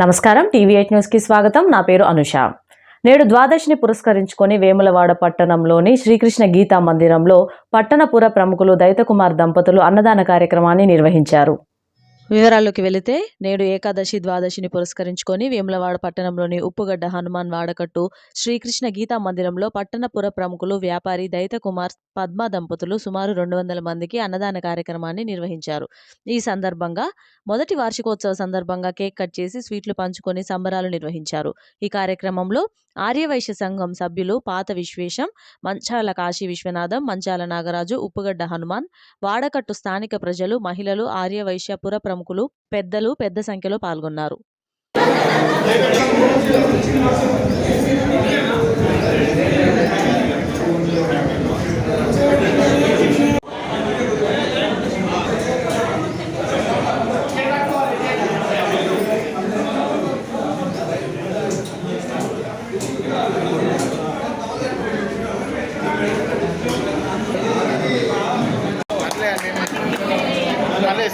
నమస్కారం. TV eight న్యూస్కి స్వాగతం. నా పేరు అనుష. నేడు ద్వాదశిని పురస్కరించుకొని వేములవాడ పట్టణంలోని శ్రీకృష్ణ గీతా మందిరంలో పట్టణపుర ప్రముఖులు దైతకుమార్ దంపతులు అన్నదాన కార్యక్రమాన్ని నిర్వహించారు. వివరాల్లోకి వెళితే నేడు ఏకాదశి ద్వాదశిని పురస్కరించుకొని వేములవాడ పట్టణంలోని ఉప్పుగడ్డ హనుమాన్ వాడకట్టు శ్రీకృష్ణ గీతా మందిరంలో పట్టణపుర ప్రముఖులు వ్యాపారి దైత కుమార్ పద్మ దంపతులు సుమారు రెండు వందల మందికి అన్నదాన కార్యక్రమాన్ని నిర్వహించారు. ఈ సందర్భంగా మొదటి వార్షికోత్సవ సందర్భంగా కేక్ కట్ చేసి స్వీట్లు పంచుకొని సంబరాలు నిర్వహించారు. ఈ కార్యక్రమంలో ఆర్యవైశ్య సంఘం సభ్యులు పాత విశ్వేశం మంచాల కాశీ విశ్వనాథం మంచాల నాగరాజు ఉప్పుగడ్డ హనుమాన్ వాడకట్టు స్థానిక ప్రజలు మహిళలు ఆర్యవైశ్య పుర ప్రముఖులు పెద్దలు పెద్ద సంఖ్యలో పాల్గొన్నారు.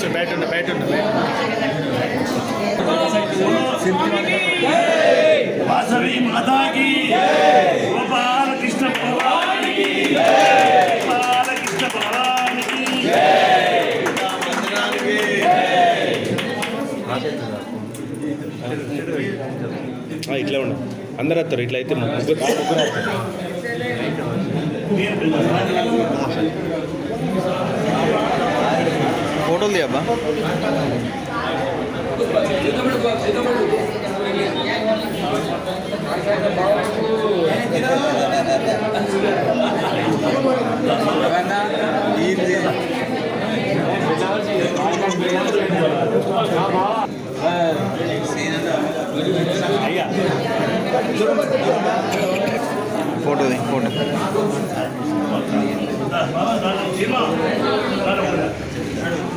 బ్యాట్స్ బ్యాట్ ఉండు బ్యాట్ ఉండు ఇట్లా ఉండు. అందరు వస్తారు ఇట్లా అయితే ముగ్గురు. వస్తారు ఫోటోలు తీయబ్బా ఫోటో తీ, ఫోటో అంత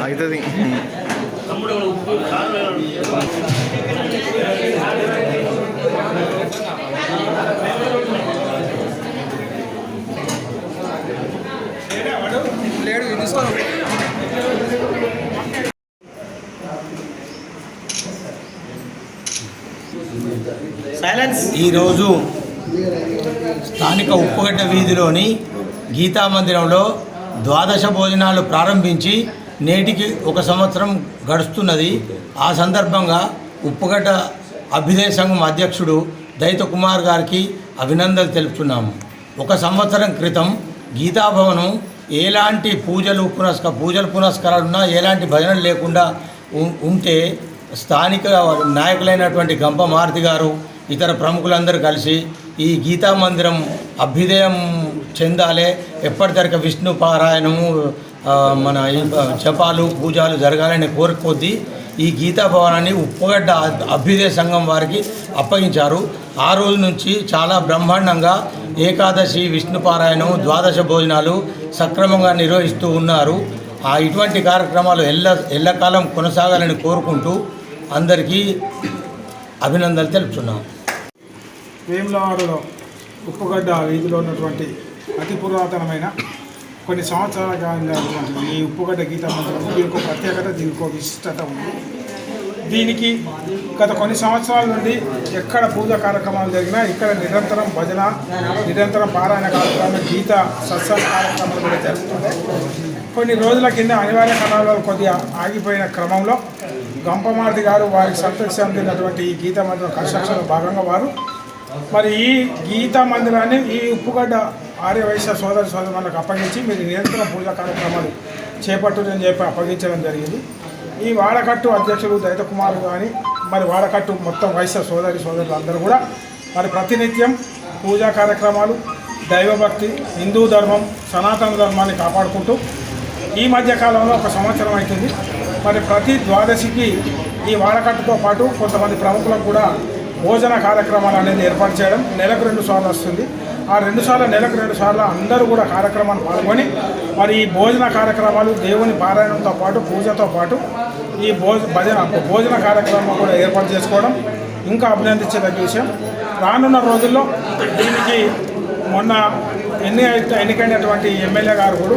అవుతుంది. ఉప్పు కారం ఈరోజు స్థానిక ఉప్పుగడ్డ వీధిలోని గీతా మందిరంలో ద్వాదశ భోజనాలు ప్రారంభించి నేటికి ఒక సంవత్సరం గడుస్తున్నది. ఆ సందర్భంగా ఉప్పుగడ్డ అభ్యుదయ సంఘం అధ్యక్షుడు దైత కుమార్ గారికి అభినందనలు తెలుపుతున్నాము ఒక సంవత్సరం క్రితం గీతాభవనం ఎలాంటి పూజలు పునస్క పూజలు పునస్కారాలున్నా ఎలాంటి భజనలు లేకుండా ఉంటే స్థానిక నాయకులైనటువంటి గంప మారుతి గారు ఇతర ప్రముఖులందరూ కలిసి ఈ గీతా మందిరం అభ్యుదయం చెందాలే. ఎప్పటిదరిక విష్ణు పారాయణము మన జపాలు పూజలు జరగాలని కోరిక కొద్దీ ఈ గీతా భవనాన్ని ఉప్పుగడ్డ అభ్యుదయ సంఘం వారికి అప్పగించారు. ఆ రోజు నుంచి చాలా బ్రహ్మాండంగా ఏకాదశి విష్ణు పారాయణం ద్వాదశ భోజనాలు సక్రమంగా నిర్వహిస్తూ ఉన్నారు. ఆ ఇటువంటి కార్యక్రమాలు ఎల్ల ఎల్లకాలం కొనసాగాలని కోరుకుంటూ అందరికీ అభినందనలు తెలుపుతున్నాం. వేములవాడలో ఉప్పుగడ్డ వీధిలో ఉన్నటువంటి అతి పురాతనమైన కొన్ని సంవత్సరాల కాలంలో ఈ ఉప్పుగడ్డ గీత మందిరం దీనికి ఒక ప్రత్యేకత దీనికి ఒక విశిష్టత ఉంది. దీనికి గత కొన్ని సంవత్సరాల నుండి ఎక్కడ పూజ కార్యక్రమాలు జరిగినా ఇక్కడ నిరంతరం భజన నిరంతరం పారాయణ కార్యక్రమాలు గీత సత్సంగ కార్యక్రమాలు కూడా జరుగుతుంటాయి కొన్ని రోజుల కింద అనివార్య కారణాలు కొద్దిగా ఆగిపోయిన క్రమంలో గంపమార్తి గారు వారికి సంతృప్తి చెందినటువంటి ఈ గీత మందిరం కన్స్ట్రక్షన్లో భాగంగా వారు మరి ఈ గీతా మందిరాన్ని ఈ ఉప్పుగడ్డ ఆర్య వైశ్య సోదర సోదరులకు అప్పగించి మీరు నిరంతర పూజా కార్యక్రమాలు చేపట్టుదని చెప్పి అప్పగించడం జరిగింది. ఈ వాడకట్టు అధ్యక్షులు దళిత కుమార్ కానీ మరి వాడకట్టు మొత్తం వైశ్య సోదరి సోదరులు అందరూ కూడా మరి ప్రతినిత్యం పూజా కార్యక్రమాలు దైవభక్తి హిందూ ధర్మం సనాతన ధర్మాన్ని కాపాడుకుంటూ ఈ మధ్య కాలంలో ఒక సంవత్సరం అవుతుంది మరి ప్రతి ద్వాదశికి ఈ వాడకట్టుతో పాటు కొంతమంది ప్రముఖులకు కూడా భోజన కార్యక్రమాలు అనేది ఏర్పాటు చేయడం నెలకు రెండు సార్లు వస్తుంది. ఆ రెండు సార్లు నెలకు రెండు సార్లు అందరూ కూడా కార్యక్రమాలు పాల్గొని మరి ఈ భోజన కార్యక్రమాలు దేవుని పారాయణంతో పాటు పూజతో పాటు ఈ భోజ భజన భోజన కార్యక్రమం కూడా ఏర్పాటు చేసుకోవడం ఇంకా అభినందించదగ్గ విషయం. రానున్న రోజుల్లో దీనికి మొన్న ఎన్ని ఎన్నికైనటువంటి ఎమ్మెల్యే గారు కూడా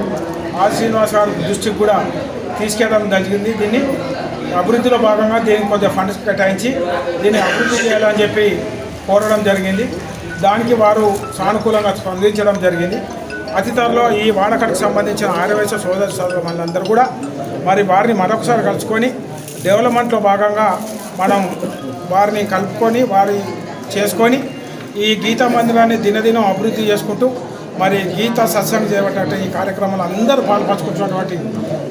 ఆర్ శ్రీనివాస్ గారి దృష్టికి కూడా తీసుకెళ్ళడం జరిగింది. దీన్ని అభివృద్ధిలో భాగంగా దీనికి కొద్దిగా ఫండ్స్ కేటాయించి దీన్ని అభివృద్ధి చేయాలని చెప్పి కోరడం జరిగింది. దానికి వారు సానుకూలంగా స్పందించడం జరిగింది. అతి త్వరలో ఈ వాడకట్టుకు సంబంధించిన ఆర్యవైశ్య సోదర సోదరులందరూ కూడా మరి వారిని మరొకసారి కలుసుకొని డెవలప్మెంట్లో భాగంగా మనం వారిని కలుపుకొని వారి చేసుకొని ఈ గీతా మందిరాన్ని దినదినం అభివృద్ధి చేసుకుంటూ మరి గీత సత్సంగం చేయబట్టే ఈ కార్యక్రమంలో అందరూ పాల్పంచుకుంటున్నటువంటి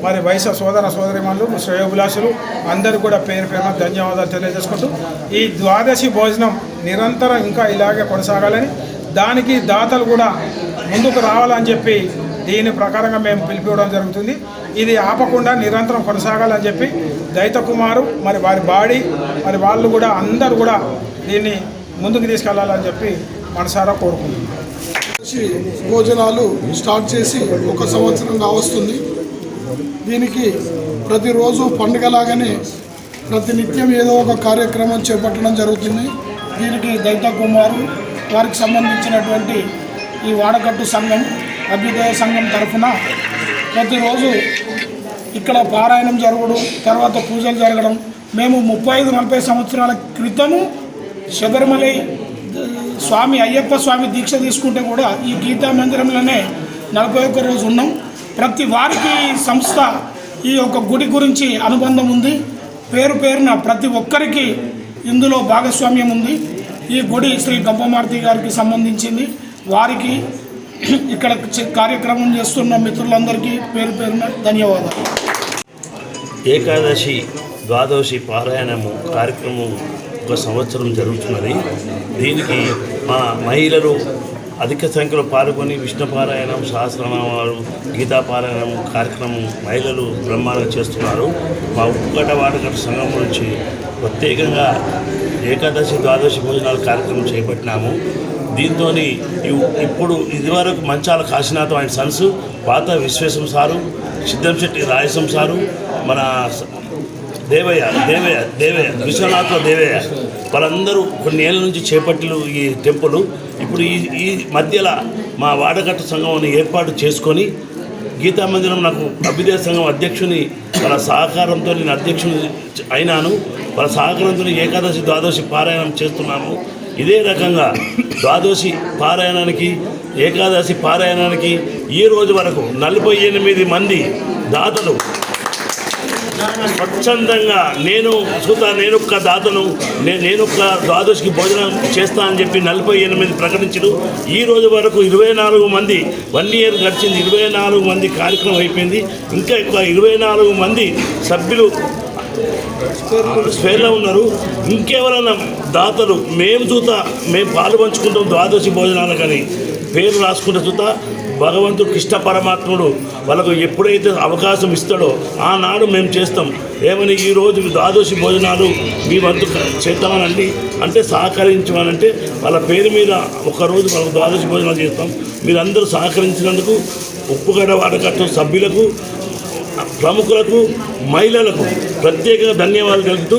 మరి వయసు సోదర సోదరిమణులు శ్రేయోభిలాషులు అందరూ కూడా పేరు పేరున ధన్యవాదాలు తెలియజేసుకుంటూ ఈ ద్వాదశి భోజనం నిరంతరం ఇంకా ఇలాగే కొనసాగాలని దానికి దాతలు కూడా ముందుకు రావాలని చెప్పి దీని ప్రకారంగా మేము పిలిపివ్వడం జరుగుతుంది. ఇది ఆపకుండా నిరంతరం కొనసాగాలని చెప్పి దైత కుమారు మరి వారి బాడీ మరి వాళ్ళు కూడా అందరూ కూడా దీన్ని ముందుకు తీసుకెళ్ళాలని చెప్పి మనసారా కోరుకుంటున్నాం. భోజనాలు స్టార్ట్ చేసి ఒక సంవత్సరంగా వస్తుంది దీనికి ప్రతిరోజు పండుగలాగానే ప్రతినిత్యం ఏదో ఒక కార్యక్రమం చేపట్టడం జరుగుతుంది. దీనికి దైత కుమారు వారికి సంబంధించినటువంటి ఈ వాడకట్టు సంఘం అభ్యుదయ సంఘం తరఫున ప్రతిరోజు ఇక్కడ పారాయణం జరగడం తర్వాత పూజలు జరగడం. మేము ముప్పై ఐదు నలభై సంవత్సరాల క్రితము శబరిమలై స్వామి అయ్యప్ప స్వామి దీక్ష తీసుకుంటే కూడా ఈ గీతా మందిరంలోనే నలభై ఒక్క రోజు ఉన్నాం. ప్రతి వారికి సంస్థ ఈ యొక్క గుడి గురించి అనుబంధం ఉంది. పేరు పేరున ప్రతి ఒక్కరికి ఇందులో భాగస్వామ్యం ఉంది. ఈ గుడి శ్రీ గంపమారుతి గారికి సంబంధించింది. వారికి ఇక్కడ కార్యక్రమం చేస్తున్న మిత్రులందరికీ పేరు పేరున ధన్యవాదాలు. ఏకాదశి ద్వాదశి పారాయణము కార్యక్రమం ఒక సంవత్సరం జరుగుతున్నది. దీనికి మా మహిళలు అధిక సంఖ్యలో పాల్గొని విష్ణుపారాయణం సహస్రనామాలు గీతా పారాయణం కార్యక్రమం మహిళలు బ్రహ్మాండంగా చేస్తున్నారు. మా ఉప్పుగడ్డ వాడకట సంఘం నుంచి ప్రత్యేకంగా ఏకాదశి ద్వాదశి భోజనాల కార్యక్రమం చేపట్టినాము. దీంతో ఇప్పుడు ఇదివరకు మంచాల కాశీనాథం ఆయన సన్స్ పాత విశ్వేశం సారు సిద్ధం శెట్టి రాయసం సారు మన స- దేవయ్య దేవయ్య దేవయ్య విశ్వనాథ దేవయ్య. వాళ్ళందరూ కొన్ని ఏళ్ళ నుంచి చేపట్టిలు ఈ టెంపుల్. ఇప్పుడు ఈ ఈ మధ్యలో మా వాడగట్టు సంఘం అని ఏర్పాటు చేసుకొని గీతా మందిరం నాకు అభ్యుదయ సంఘం అధ్యక్షుని వాళ్ళ సహకారంతో నేను అధ్యక్షుని అయినాను. వాళ్ళ సహకారంతో ఏకాదశి ద్వాదశి పారాయణం చేస్తున్నాము. ఇదే రకంగా ద్వాదశి పారాయణానికి ఏకాదశి పారాయణానికి ఈ రోజు వరకు నలభై ఎనిమిది మంది దాతలు స్వచ్ఛందంగా నేను సుత నేను ఒక్క దాతను నేను ఒక్క ద్వాదశికి భోజనం చేస్తా అని చెప్పి నలభై ఎనిమిది ప్రకటించడు. ఈ రోజు వరకు ఇరవై నాలుగు మంది వన్ ఇయర్ గడిచింది ఇరవై నాలుగు మంది కార్యక్రమం అయిపోయింది. ఇంకా ఎక్కువ ఇరవై నాలుగు మంది సభ్యులు స్వేర్లో ఉన్నారు. ఇంకెవరైనా దాతలు మేము చూత మేము పాలు పంచుకుంటాం ద్వాదశి భోజనాలు కానీ. పేరు రాసుకుంటే చూత భగవంతుడు కృష్ణ పరమాత్ముడు వాళ్ళకు ఎప్పుడైతే అవకాశం ఇస్తాడో ఆనాడు మేము చేస్తాం. ఏమని ఈరోజు ద్వాదశి భోజనాలు మీ వంతు చేద్దామనండి. అంటే సహకరించమనంటే వాళ్ళ పేరు మీద ఒకరోజు వాళ్ళకు ద్వాదశి భోజనాలు చేస్తాం. మీరందరూ సహకరించినందుకు ఉప్పుగడ వాడకట్టు సభ్యులకు ప్రముఖులకు మహిళలకు ప్రత్యేకంగా ధన్యవాదాలు తెలుపుతూ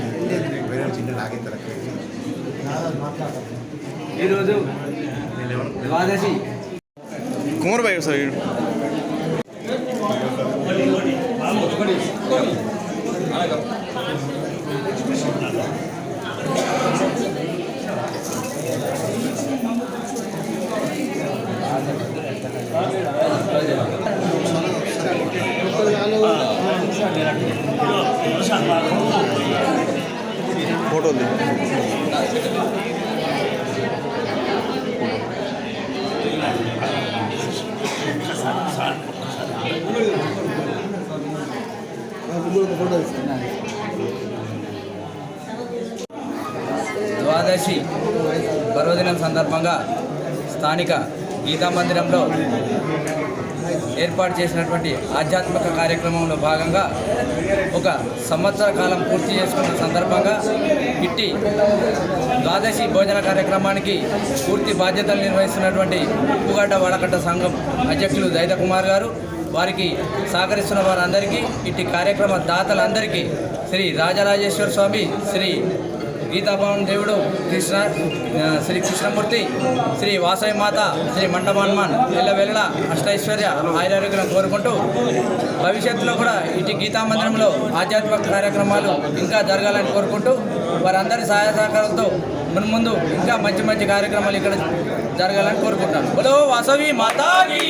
ఫోటోలు దిగు ఈరోజు ద్వాదశి కుమార్ భాయ్ సార్ ఫోటోలు ఉంది. ద్వాదశి పర్వదినం సందర్భంగా స్థానిక గీతా మందిరంలో ఏర్పాటు చేసినటువంటి ఆధ్యాత్మిక కార్యక్రమంలో భాగంగా ఒక సంవత్సర కాలం పూర్తి చేసుకున్న సందర్భంగా ఇట్టి ద్వాదశి భోజన కార్యక్రమానికి పూర్తి బాధ్యతలు నిర్వహిస్తున్నటువంటి ఉప్పుగడ్డ వడకట్ట సంఘం అధ్యక్షులు దైత కుమార్ గారు వారికి సహకరిస్తున్న వారందరికీ ఇట్టి కార్యక్రమ దాతలందరికీ శ్రీ రాజరాజేశ్వర స్వామి శ్రీ గీతాభవన్ దేవుడు కృష్ణ శ్రీ కృష్ణమూర్తి శ్రీ వాసవి మాత శ్రీ మండమన్మాన్ ఎల్ల వెళ్ళ అష్టైశ్వర్య ఆయురారోగ్యం కోరుకుంటూ భవిష్యత్తులో కూడా ఇటు గీతా మందిరంలో ఆధ్యాత్మిక కార్యక్రమాలు ఇంకా జరగాలని కోరుకుంటూ వారందరి సహాయ సహకారంతో మున్ముందు ఇంకా మంచి మంచి కార్యక్రమాలు ఇక్కడ జరగాలని కోరుకుంటాను హలో వాసవి మాతాకి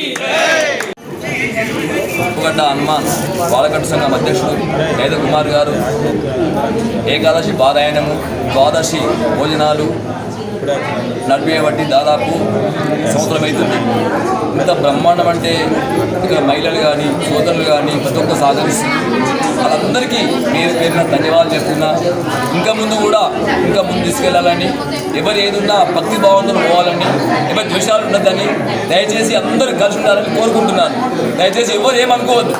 ఉప్పుగడ్డ హనుమాన్ బాలకట్టు సంఘం అధ్యక్షుడు నేత కుమార్ గారు ఏకాదశి పారాయణము ద్వాదశి భోజనాలు నడిపేయబట్టి దాదాపు సంవత్సరం అవుతుంది. ఇంత బ్రహ్మాండం అంటే ఇక్కడ మహిళలు కానీ సోదరులు కానీ ప్రతి ఒక్క సహకరిస్తుంది వాళ్ళందరికీ పేరు పేరున ధన్యవాదాలు చెప్తున్నా. ఇంకా ముందు కూడా ఇంకా ముందు తీసుకెళ్ళాలని ఎవరు ఏదున్నా భక్తి భావంతో పోవాలని ఎవరి ద్వేషాలు ఉండద్దని దయచేసి అందరూ కలిసి ఉండాలని కోరుకుంటున్నాను. దయచేసి ఎవరు ఏమనుకోవద్దు.